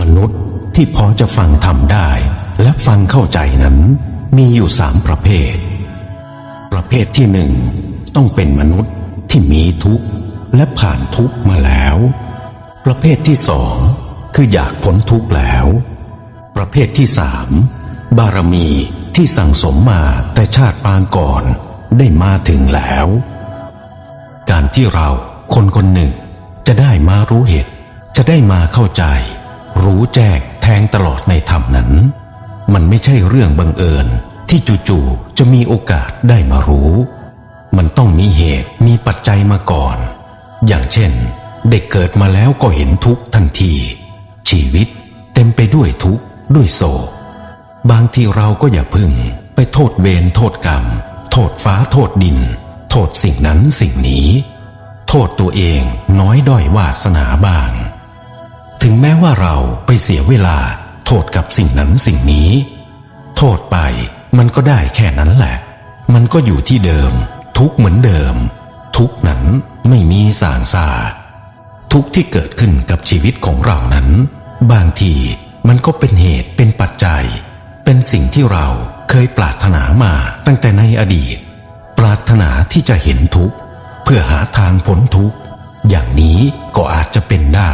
มนุษย์ที่พอจะฟังทำได้ และฟังเข้าใจนั้น มีอยู่สามประเภท ประเภทที่หนึ่งต้องเป็นมนุษย์ที่มีทุกข์และผ่านทุกข์มาแล้ว ประเภทที่สองคืออยากพ้นทุกข์แล้ว ประเภทที่สามบารมีที่สั่งสมมาแต่ชาติปางก่อนได้มาถึงแล้ว การที่เราคนคนหนึ่งจะได้มารู้เหตุ จะได้มาเข้าใจ รู้แจ้งแทงตลอดในธรรมนั้น มันไม่ใช่เรื่องบังเอิญที่จู่ๆจะมีโอกาสได้มารู้ มันต้องมีเหตุมีปัจจัยมาก่อน อย่างเช่น เด็กเกิดมาแล้วก็เห็นทุกข์ทันที ชีวิตเต็มไปด้วยทุกข์ด้วยโศกบางทีเราก็อย่าพึ่งไปโทษเวรโทษกรรม โทษฟ้าโทษดิน โทษสิ่งนั้นสิ่งนี้ โทษตัวเองน้อยด้อยวาสนาบ้าง ถึงแม้ว่าเราไปเสียเวลา โทษกับสิ่งนั้นสิ่งนี้ โทษไปมันก็ได้แค่นั้นแหละ มันก็อยู่ที่เดิม ทุกเหมือนเดิม ทุกนั้นไม่มีสางซาทุกที่เกิดขึ้นกับชีวิตของเรานั้น บางทีมันก็เป็นเหตุเป็นปัจจัย เป็นสิ่งที่เราเคยปรารถนามาตั้งแต่ในอดีต ปรารถนาที่จะเห็นทุกข์ เพื่อหาทางพ้นทุกข์ อย่างนี้ก็อาจจะเป็นได้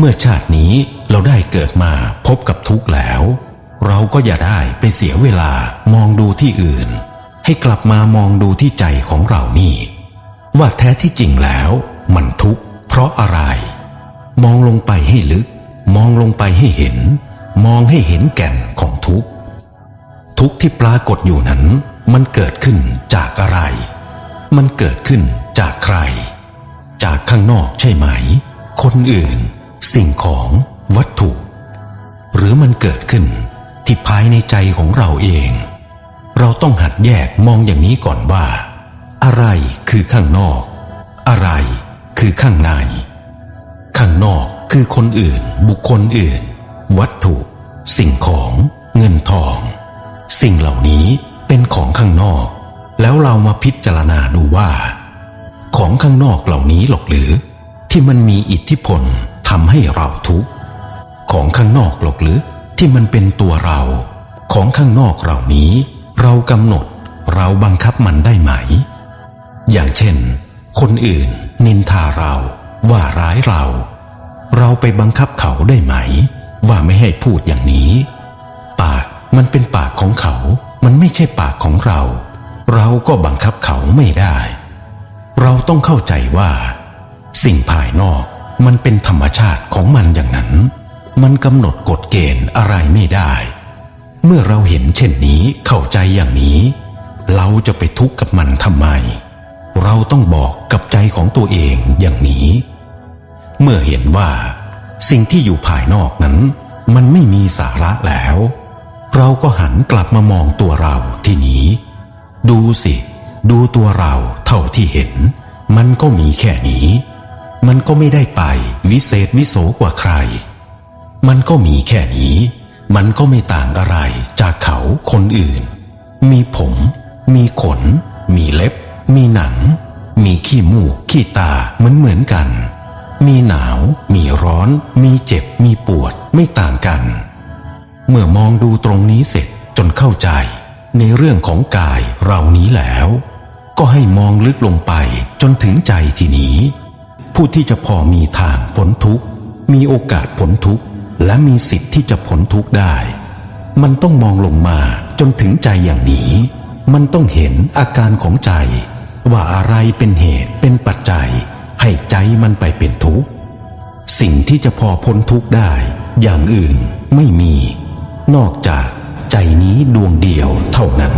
เมื่อชาตินี้เราได้เกิดมาพบกับทุกข์แล้ว เราก็อย่าได้ไปเสียเวลามองดูที่อื่น ให้กลับมามองดูที่ใจของเรานี่ ว่าแท้ที่จริงแล้วมันทุกข์เพราะอะไร มองลงไปให้ลึก มองลงไปให้เห็น มองให้เห็นแก่นของทุกข์ทุกข์ที่ปรากฏอยู่นั้น มันเกิดขึ้นจากอะไร มันเกิดขึ้นจากใคร จากข้างนอกใช่ไหม คนอื่น สิ่งของวัตถุ หรือมันเกิดขึ้นที่ภายในใจของเราเอง เราต้องหัดแยกมองอย่างนี้ก่อนว่า อะไรคือข้างนอก อะไรคือข้างใน ข้างนอกคือคนอื่น บุคคลอื่น วัตถุ สิ่งของเงินทอง สิ่งเหล่านี้เป็นของข้างนอก แล้วเรามาพิจารณาดูว่า ของข้างนอกเหล่านี้หรอกหรือ ที่มันมีอิทธิพล ทำให้เราทุกข์ของข้างนอกหรอกหรือที่มันเป็นตัวเรา ของข้างนอกเหล่านี้ เรากำหนดเราบังคับมันได้ไหม อย่างเช่น คนอื่น นินทาเรา ว่าร้ายเรา เราไปบังคับเขาได้ไหม ว่าไม่ให้พูดอย่างนี้ ปากมันเป็นปากของเขา มันไม่ใช่ปากของเรา เราก็บังคับเขาไม่ได้ เราต้องเข้าใจว่า สิ่งภายนอก มันเป็นธรรมชาติของมันอย่างนั้น มันกำหนดกฎเกณฑ์อะไรไม่ได้ เมื่อเราเห็นเช่นนี้เข้าใจอย่างนี้ เราจะไปทุกข์กับมันทำไม เราต้องบอกกับใจของตัวเองอย่างนี้ เมื่อเห็นว่าสิ่งที่อยู่ภายนอกนั้น มันไม่มีสาระแล้ว เราก็หันกลับมามองตัวเราที่นี้ ดูสิ ดูตัวเราเท่าที่เห็น มันก็มีแค่นี้ มันก็ไม่ได้ไป วิเศษวิโสกว่าใคร มันก็มีแค่นี้ มันก็ไม่ต่างอะไรจากเขาคนอื่น มีผม มีขน มีเล็บ มีหนัง มีขี้มูกขี้ตาเหมือนเหมือนกัน มีหนาว มีร้อน มีเจ็บ มีปวดไม่ต่างกัน เมื่อมองดูตรงนี้เสร็จจนเข้าใจในเรื่องของกายเรานี้แล้ว ก็ให้มองลึกลงไปจนถึงใจทีนี้ ผู้ที่จะพอมีทางพ้นทุกข์ มีโอกาสพ้นทุกข์ และมีสิทธิ์ที่จะพ้นทุกข์ได้ มันต้องมองลงมาจนถึงใจอย่างนี้ มันต้องเห็นอาการของใจ ว่าอะไรเป็นเหตุเป็นปัจจัย ให้ใจมันไปเป็นทุกข์ สิ่งที่จะพอพ้นทุกข์ได้ อย่างอื่นไม่มี นอกจากใจนี้ดวงเดียวเท่านั้น